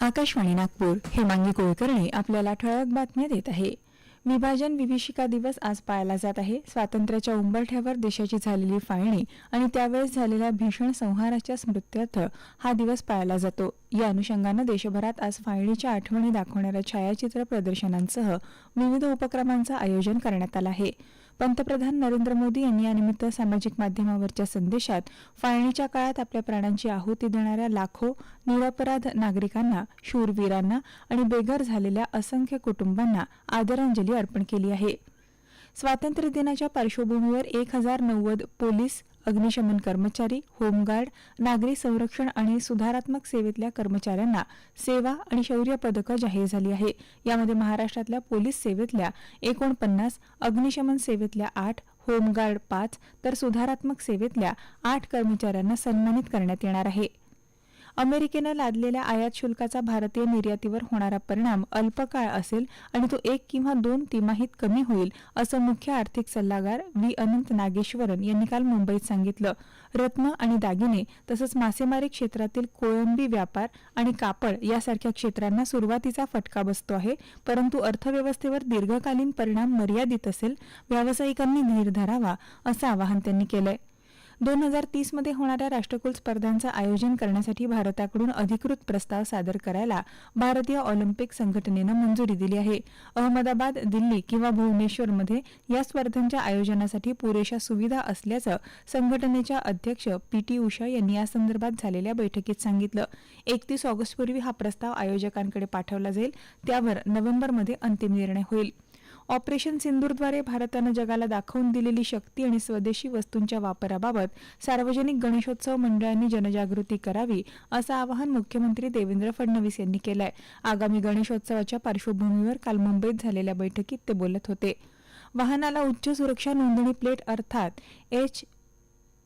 आकाशवाणी नागपूर. हेमांगी कुलकर्णी आपल्याला ठळक बातम्या देत आहे. विभाजन विभीषिका दिवस आज पाळला जात आहे. स्वातंत्र्याच्या उंबरठ्यावर देशाची झालेली फाळणी आणि त्यावेळेस झालेल्या भीषण संहाराच्या स्मृत्यर्थ हा दिवस पाळला जातो. या अनुषंगानं देशभरात आज फाळणीच्या आठवणी दाखवणाऱ्या छायाचित्र प्रदर्शनांसह विविध उपक्रमांचं आयोजन करण्यात आलं आहे. पंतप्रधान नरेंद्र मोदी यांनी यानिमित्त सामाजिक माध्यमावरच्या संदेशात फाळणीच्या काळात आपल्या प्राणांची आहुती देणाऱ्या लाखो निरपराध नागरिकांना शूरवीरांना आणि बेघर झालेल्या असंख्य कुटुंबांना आदरांजली अर्पण केली आहे. स्वातंत्र्य दिनाच्या पार्श्वभूमीवर एक हजार नव्वद पोलीस अग्निशमन कर्मचारी होमगार्ड नागरी संरक्षण आणि सुधारात्मक सेवेतल्या कर्मचाऱ्यांना सेवा आणि शौर्य पदकं जाहीर झाली आहे. यामध्ये महाराष्ट्रातल्या पोलीस सेवेतल्या एकोणपन्नास अग्निशमन सेवेतल्या आठ होमगार्ड पाच तर सुधारात्मक सेवेतल्या आठ कर्मचाऱ्यांना सन्मानित करण्यात येणार आहे. अमेरिकेनं लादलेल्या आयात शुल्काचा भारतीय निर्यातीवर होणारा परिणाम अल्पकाळ असेल आणि तो एक किंवा दोन तिमाहीत कमी होईल असं मुख्य आर्थिक सल्लागार व्ही. अनंत नागेश्वरन यांनी काल मुंबईत सांगितलं. रत्न आणि दागिने तसंच मासेमारी क्षेत्रातील कोळंबी व्यापार आणि कापड यासारख्या क्षेत्रांना सुरुवातीचा फटका बसतो आहे परंतु अर्थव्यवस्थेवर दीर्घकालीन परिणाम मर्यादित असेल व्यावसायिकांनी धीर धरावा असं आवाहन त्यांनी केलंय. दोन हजार तीसमध्ये होणाऱ्या राष्ट्रकुल स्पर्धांचं आयोजन करण्यासाठी भारताकडून अधिकृत प्रस्ताव सादर करायला भारतीय ऑलिम्पिक संघटनेनं मंजुरी दिली आहे. अहमदाबाद दिल्ली किंवा भुवनेश्वरमध्ये या स्पर्धांच्या आयोजनासाठी पुरेशा सुविधा असल्याचं संघटनेच्या अध्यक्ष पी टी उषा यांनी यासंदर्भात झालेल्या बैठकीत सांगितलं. एकतीस ऑगस्टपूर्वी हा प्रस्ताव आयोजकांकडे पाठवला जाईल. त्यावर नोव्हेंबरमध्ये अंतिम निर्णय होईल. ऑपरेशन सिंदूरद्वारे भारतानं जगाला दाखवून दिलेली शक्ती आणि स्वदेशी वस्तूंच्या वापराबाबत सार्वजनिक गणेशोत्सव मंडळांनी जनजागृती करावी असं आवाहन मुख्यमंत्री देवेंद्र फडणवीस यांनी केलंय. आगामी गणेशोत्सवाच्या पार्श्वभूमीवर काल मुंबईत झालेल्या बैठकीत ते बोलत होते. वाहनाला उच्च सुरक्षा नोंदणी प्लेट अर्थात एच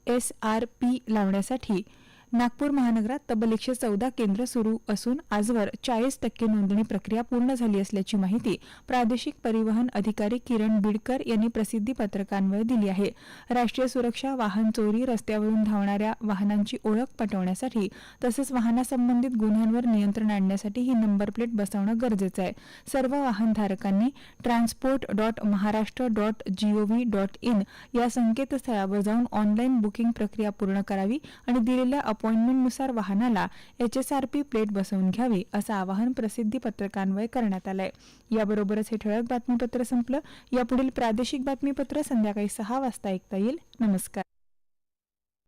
एस आर पी लावण्यासाठी नागपूर महानगरात तब्बल एकशे चौदा केंद्र सुरू असून आजवर चाळीस टक्के नोंदणी प्रक्रिया पूर्ण झाली असल्याची माहिती प्रादेशिक परिवहन अधिकारी किरण बिडकर यांनी प्रसिद्धी पत्रकांवर दिली आहे. राष्ट्रीय सुरक्षा वाहन चोरी रस्त्यावरून धावणाऱ्या वाहनांची ओळख पटवण्यासाठी तसंच वाहनासंबंधित गुन्ह्यांवर नियंत्रण आणण्यासाठी ही नंबर प्लेट बसवणं गरजेचं आहे. सर्व वाहनधारकांनी transport dot Maharashtra dot G O V dot in या संकेतस्थळावर जाऊन ऑनलाईन बुकिंग प्रक्रिया पूर्ण करावी आणि दिलेल्या अपॉइंटमेंटनुसार वाहनाला एचएसआरपी प्लेट बसवून घ्यावी असं आवाहन प्रसिद्धी पत्रकान्वये करण्यात आलंय. याबरोबरच हे ठळक बातमीपत्र संपलं. यापुढील प्रादेशिक बातमीपत्र संध्याकाळी सहा वाजता ऐकता येईल. नमस्कार.